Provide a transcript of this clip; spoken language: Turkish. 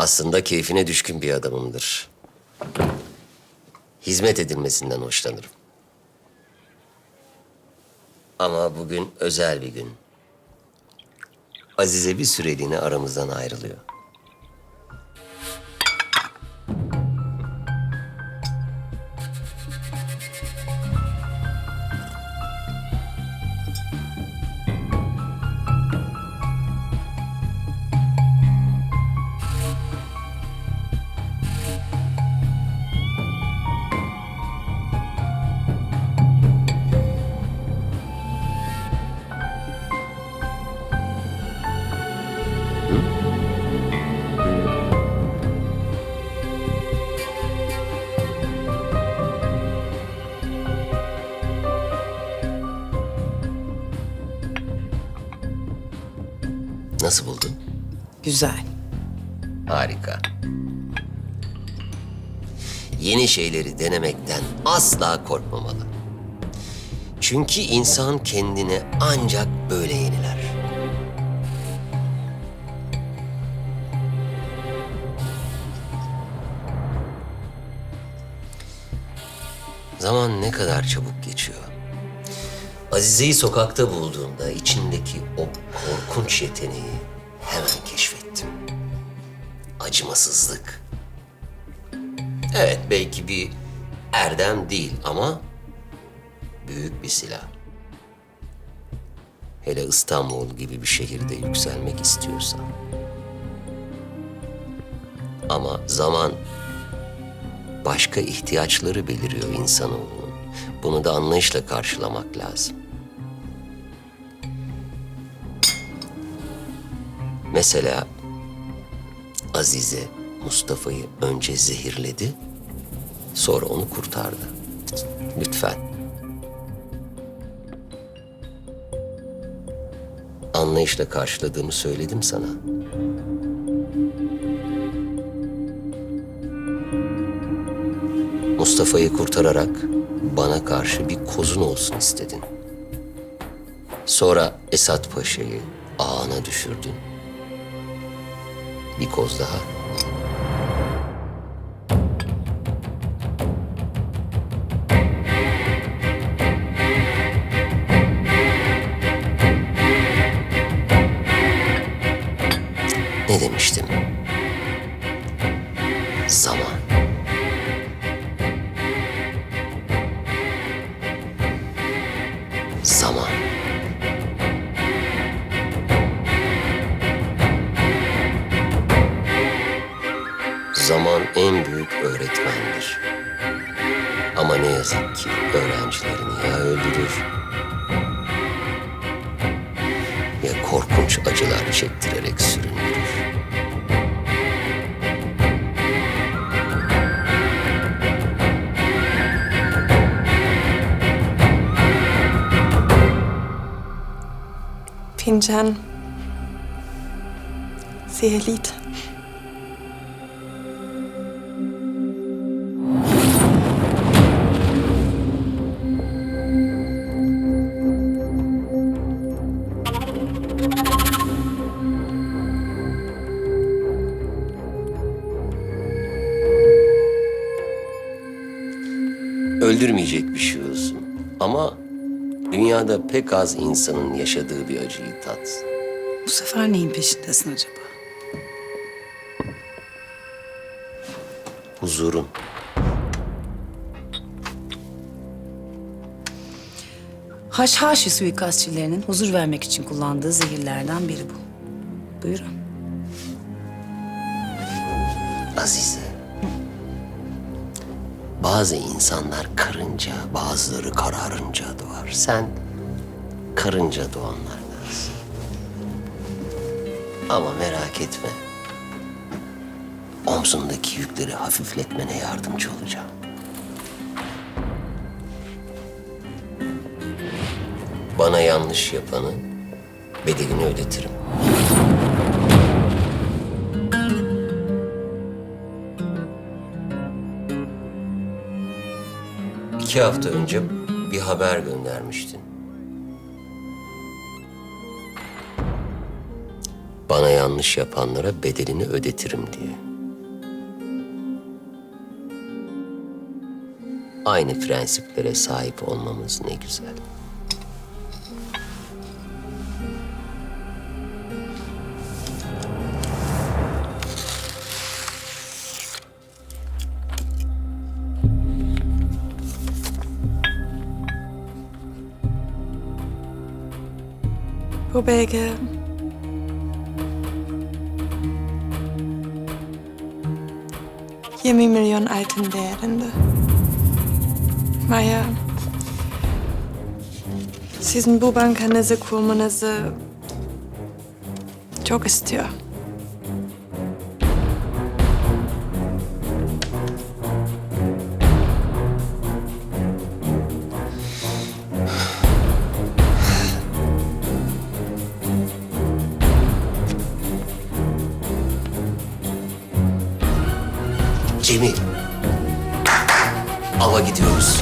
Aslında keyfine düşkün bir adamımdır. Hizmet edilmesinden hoşlanırım. Ama bugün özel bir gün. Azize bir süreliğine aramızdan ayrılıyor. Nasıl buldun? Güzel. Harika. Yeni şeyleri denemekten asla korkmamalı. Çünkü insan kendini ancak böyle yeniler. Zaman ne kadar çabuk geçiyor. Azize'yi sokakta bulduğumda içindeki o korkunç yeteneği hemen keşfettim. Acımasızlık. Evet belki bir erdem değil ama büyük bir silah. Hele İstanbul gibi bir şehirde yükselmek istiyorsan. Ama zaman başka ihtiyaçları beliriyor insanoğlunun. Bunu da anlayışla karşılamak lazım. Mesela Azize Mustafa'yı önce zehirledi, sonra onu kurtardı. Lütfen. Anlayışla karşıladığımı söyledim sana. Mustafa'yı kurtararak bana karşı bir kozun olsun istedin. Sonra Esat Paşa'yı ağına düşürdün. Bir koz daha. Ne demiştim? En büyük öğretmendir. Ama ne yazık ki öğrencilerini ya öldürür ya korkunç acılar çektirerek süründürür. Fincan. Sehr Lied. Öldürmeyecek bir şey olsun. Ama dünyada pek az insanın yaşadığı bir acıyı tat. Bu sefer neyin peşindesin acaba? Huzurun. Haşhaşi suikastçilerinin huzur vermek için kullandığı zehirlerden biri bu. Buyurun. Azize. Bazı insanlar karınca, bazıları kararınca doğar. Sen karınca doğanlardansın. Ama merak etme. Omzundaki yükleri hafifletmene yardımcı olacağım. Bana yanlış yapanı bedelini ödetirim. iki hafta önce bir haber göndermiştin. Bana yanlış yapanlara bedelini ödetirim diye. Aynı prensiplere sahip olmamız ne güzel. Belge... Yirmi milyon altın değerinde. Maya, sizin bu bankanızı kurmanızı çok istiyor. Cemil. Ava gidiyoruz.